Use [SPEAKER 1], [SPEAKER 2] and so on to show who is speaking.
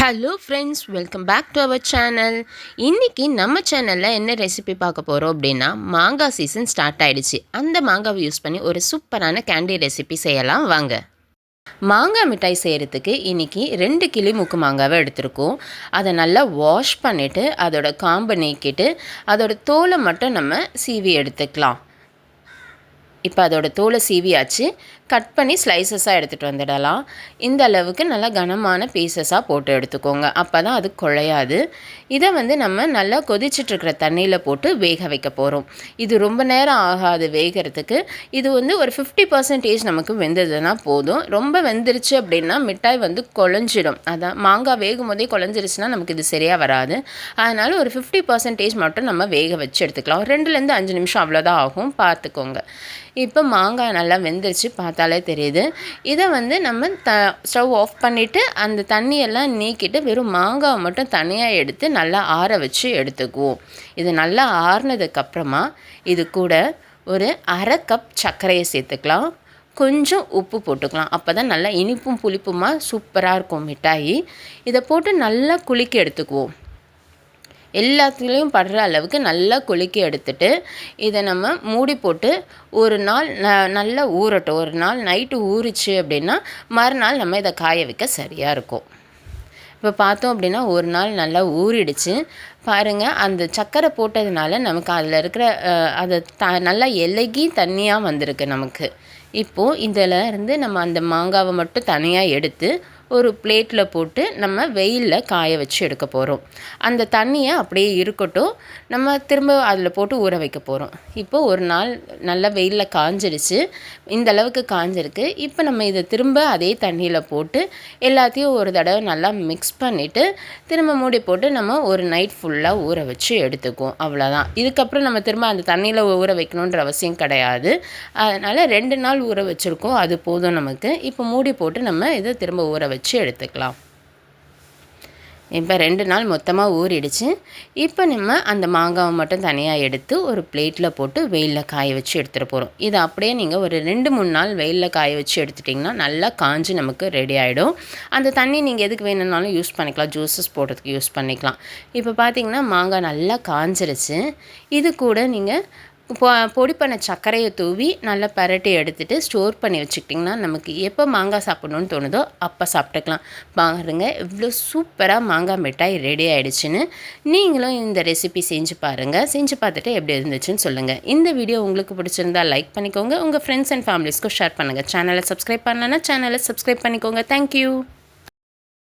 [SPEAKER 1] Hello friends welcome back to our channel இன்றைக்கி நம்ம சேனலில் என்ன ரெசிபி பார்க்க போகிறோம் அப்படின்னா மாங்காய் சீசன் ஸ்டார்ட் ஆகிடுச்சு அந்த மாங்காவை யூஸ் பண்ணி ஒரு சூப்பரான கேண்டி ரெசிபி செய்யலாம். வாங்க. மாங்காய் மிட்டாய் செய்கிறதுக்கு இன்றைக்கி ரெண்டு கிளி மூக்கு மாங்காவை எடுத்திருக்கோம். அதை நல்லா வாஷ் பண்ணிவிட்டு அதோட காம்பை நீக்கிட்டு அதோட தோலை மட்டும் நம்ம சீவி எடுத்துக்கலாம். இப்போ அதோட தோலை சீவியாச்சு. கட் பண்ணி ஸ்லைசஸாக எடுத்துகிட்டு வந்துடலாம். இந்த அளவுக்கு நல்லா கனமான பீசஸாக போட்டு எடுத்துக்கோங்க. அப்போ தான் அது குழையாது. இதை வந்து நம்ம நல்லா கொதிச்சிட்ருக்கிற தண்ணியில் போட்டு வேக வைக்க போகிறோம் இது ரொம்ப நேரம் ஆகாது வேகிறதுக்கு. இது வந்து ஒரு ஃபிஃப்டி பர்சன்டேஜ் நமக்கு வெந்ததுன்னா போதும். ரொம்ப வெந்துருச்சு அப்படின்னா மிட்டாய் வந்து குழஞ்சிடும். அதான் மாங்காய் வேகும் போதே குழஞ்சிருச்சுன்னா நமக்கு இது சரியாக வராது. அதனால் ஒரு ஃபிஃப்டி பர்சன்டேஜ் மட்டும் நம்ம வேக வச்சு எடுத்துக்கலாம். ரெண்டுலேருந்து அஞ்சு நிமிஷம் அவ்வளோதான் ஆகும். பார்த்துக்கோங்க. இப்போ மாங்காய் நல்லா வெந்துருச்சு பார்த்தாலே தெரியுது. இதை வந்து நம்ம த ஸ்டவ் ஆஃப் பண்ணிவிட்டு அந்த தண்ணியெல்லாம் நீக்கிட்டு வெறும் மாங்காவை மட்டும் தனியாக எடுத்து நல்லா ஆற வச்சு எடுத்துக்குவோம். இது நல்லா ஆறுனதுக்கப்புறமா இது கூட ஒரு அரை கப் சர்க்கரையை சேர்த்துக்கலாம். கொஞ்சம் உப்பு போட்டுக்கலாம். அப்போ தான் நல்லா இனிப்பும் புளிப்புமாக சூப்பராக இருக்கும் மிட்டாயி. இதை போட்டு நல்லா குளிக்க எடுத்துக்குவோம். எல்லாத்துலேயும் படுற அளவுக்கு நல்லா கொலுக்கி எடுத்துட்டு இதை நம்ம மூடி போட்டு ஒரு நாள் ந நல்லா ஊறட்டும். ஒரு நாள் நைட்டு ஊறிச்சு அப்படின்னா மறுநாள் நம்ம இதை காய வைக்க சரியாக இருக்கும். இப்போ பார்த்தோம் அப்படின்னா ஒரு நாள் நல்லா ஊறிடுச்சு. பாருங்கள் அந்த சர்க்கரை போட்டதுனால நமக்கு அதில் இருக்கிற அதை த நல்லா எலகி தண்ணியாக வந்திருக்கு நமக்கு. இப்போது இதில் இருந்து நம்ம அந்த மாங்காவை மட்டும் தனியாக எடுத்து ஒரு பிளேட்டில் போட்டு நம்ம வெயிலில் காய வச்சு எடுக்க போகிறோம் அந்த தண்ணியை அப்படியே இருக்கட்டும். நம்ம திரும்ப அதில் போட்டு ஊற வைக்க போகிறோம் இப்போ ஒரு நாள் நல்லா வெயிலில் காஞ்சிருச்சு இந்த அளவுக்கு காஞ்சிருக்கு. இப்போ நம்ம இதை திரும்ப அதே தண்ணியில் போட்டு எல்லாத்தையும் ஒரு தடவை நல்லா மிக்ஸ் பண்ணிவிட்டு திரும்ப மூடி போட்டு நம்ம ஒரு நைட் ஃபுல்லாக ஊற வச்சு எடுத்துக்குவோம். அவ்வளோதான் இதுக்கப்புறம் நம்ம திரும்ப அந்த தண்ணியில் ஊற வைக்கணுன்ற அவசியம் கிடையாது. அதனால் ரெண்டு நாள் ஊற வச்சுருக்கோம். அது போதும் நமக்கு. இப்போ மூடி போட்டு நம்ம இதை திரும்ப ஊற வச்சு வச்சு எடுத்துக்கலாம். இப்போ ரெண்டு நாள் மொத்தமாக ஊறிடுச்சு. இப்போ நம்ம அந்த மாங்காவை மட்டும் தனியாக எடுத்து ஒரு பிளேட்டில் போட்டு வெயிலில் காய வச்சு எடுத்துகிட்டு போகிறோம் இது அப்படியே நீங்கள் ஒரு ரெண்டு மூணு நாள் வெயிலில் காய வச்சு எடுத்துட்டிங்கன்னா நல்லா காஞ்சி நமக்கு ரெடி ஆகிடும் அந்த தண்ணி நீங்கள் எதுக்கு வேணும்னாலும் யூஸ் பண்ணிக்கலாம். ஜூஸஸ் போடுறதுக்கு யூஸ் பண்ணிக்கலாம். இப்போ பார்த்தீங்கன்னா மாங்காய் நல்லா காஞ்சிருச்சு. இது கூட நீங்கள் பொடி பண்ண சர்க்கரையை தூவி நல்லா பரட்டி எடுத்துகிட்டு ஸ்டோர் பண்ணி வச்சுக்கிட்டிங்கன்னா நமக்கு எப்போ மாங்காய் சாப்பிட்ணுன்னு தோணுதோ அப்போ சாப்பிட்டுக்கலாம். பாருங்க இவ்வளோ சூப்பராக மாங்காய் மிட்டாய் ரெடி ஆகிடுச்சின்னு நீங்களும் இந்த ரெசிபி செஞ்சு பாருங்கள் செஞ்சு பார்த்துட்டு எப்படி இருந்துச்சுன்னு சொல்லுங்கள் இந்த வீடியோ உங்களுக்கு பிடிச்சிருந்தா லைக் பண்ணிக்கோங்க. உங்கள் ஃப்ரெண்ட்ஸ் அண்ட் ஃபேமிலிஸ்க்கும் ஷேர் பண்ணுங்கள் சேனலை சப்ஸ்கிரைப் பண்ணலன்னா சேனலை சப்ஸ்கிரைப் பண்ணிக்கோங்க. தேங்க்யூ